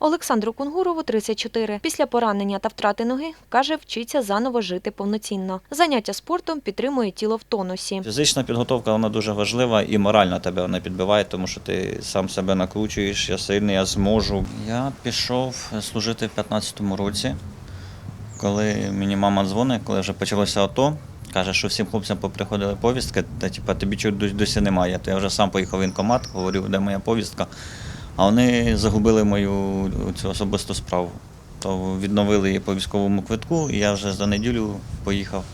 Олександру Кунгурову 34. Після поранення та втрати ноги, каже, вчиться заново жити повноцінно. Заняття спортом підтримує тіло в тонусі. Фізична підготовка вона дуже важлива і морально тебе вона підбиває, тому що ти сам себе накручуєш, я сильний, я зможу. Я пішов служити в 15-му році, коли мені мама дзвонить, коли вже почалося АТО. Каже, що всім хлопцям поприходили повістки, та типа тобі чого дос- досі немає. То я вже сам поїхав в воєнкомат, говорив, де моя повістка. А вони загубили мою цю особисту справу. То відновили її по військовому квитку, і я вже за неділю поїхав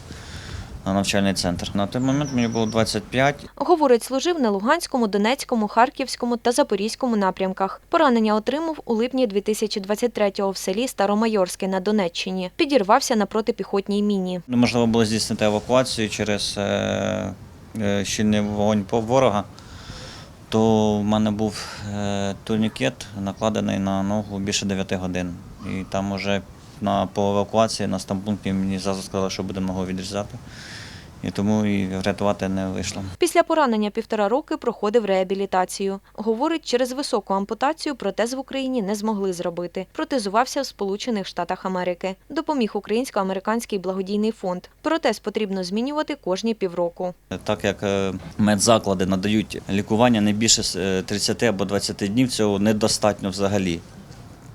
на навчальний центр. На той момент мені було 25. Говорить, служив на Луганському, Донецькому, Харківському та Запорізькому напрямках. Поранення отримав у липні 2023-го в селі Старомайорське на Донеччині. Підірвався на протипіхотній міні. Неможливо було здійснити евакуацію через е, е, щільний вогонь по ворога. То в мене був е, турнікет накладений на ногу більше 9 годин. І там уже на, по евакуації на стампункті мені зразу сказали, що будемо його відрізати. І тому і врятувати не вийшло. Після поранення півтора роки проходив реабілітацію. Говорить, через високу ампутацію протез в Україні не змогли зробити. Протезувався в Сполучених Штатах Америки. Допоміг українсько-американський благодійний фонд. Протез потрібно змінювати кожні півроку. Так як е, медзаклади надають лікування не більше е, 30 або 20 днів, цього недостатньо взагалі.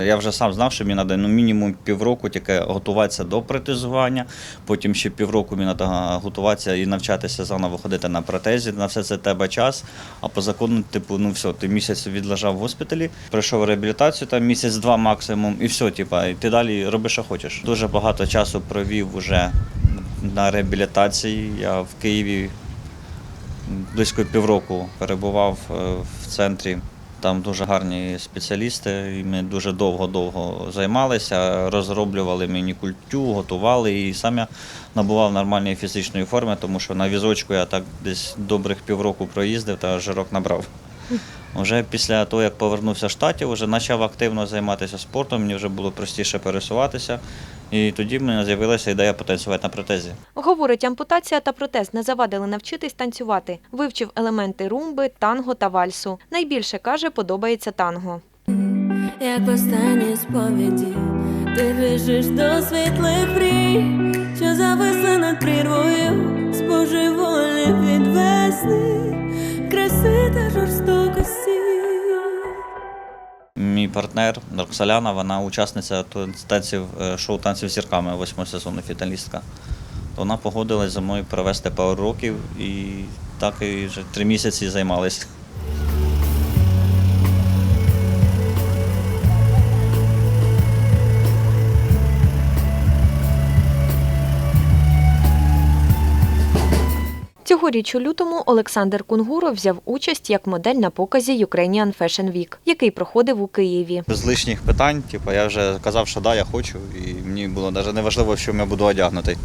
Я вже сам знав, що мені треба ну, мінімум півроку тільки готуватися до протезування, потім ще півроку мені треба готуватися і навчатися заново ходити на протезі. На все це тебе час. А по закону, типу, ну все, ти місяць відлежав в госпіталі, пройшов реабілітацію, там місяць-два максимум, і все, типа, і ти далі роби, що хочеш. Дуже багато часу провів вже на реабілітації. Я в Києві близько півроку перебував е, в центрі. Там дуже гарні спеціалісти, і ми дуже довго-довго займалися, розроблювали мені культю, готували і сам я набував нормальної фізичної форми, тому що на візочку я так десь добрих півроку проїздив та жирок набрав. Вже після того, як повернувся з штатів, вже почав активно займатися спортом, мені вже було простіше пересуватися. І тоді в мене з'явилася ідея потанцювати на протезі. Говорить, ампутація та протез не завадили навчитись танцювати. Вивчив елементи румби, танго та вальсу. Найбільше каже, подобається танго. як в останній сповіді, ти біжиш до світлих мрій, що зависли над прірвою, партнер Роксоляна, вона учасниця танців, е, шоу танців зірками восьмого сезону фіталістка. То вона погодилась за мною провести пару років і так і вже три місяці займалися. Цьогоріч у лютому Олександр Кунгуров взяв участь як модель на показі Ukrainian Fashion Week, який проходив у Києві. Без лишніх питань, типу, я вже казав, що да, я хочу, і мені було навіть не важливо, чому я буду одягнутий.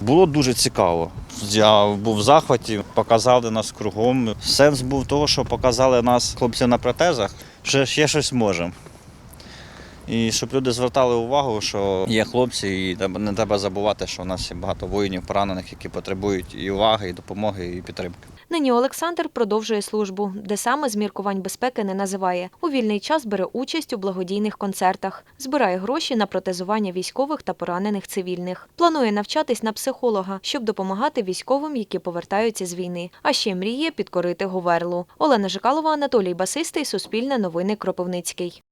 Було дуже цікаво. Я був в захваті, показали нас кругом. Сенс був того, що показали нас хлопці на протезах, що ще щось можемо. І щоб люди звертали увагу, що є хлопці, і не треба забувати, що у нас є багато воїнів, поранених, які потребують і уваги, і допомоги, і підтримки. Нині Олександр продовжує службу, де саме з міркувань безпеки не називає. У вільний час бере участь у благодійних концертах, збирає гроші на протезування військових та поранених цивільних. Планує навчатись на психолога, щоб допомагати військовим, які повертаються з війни. А ще мріє підкорити Говерлу. Олена Жикалова, Анатолій Басистий, Суспільне новини Кропивницький.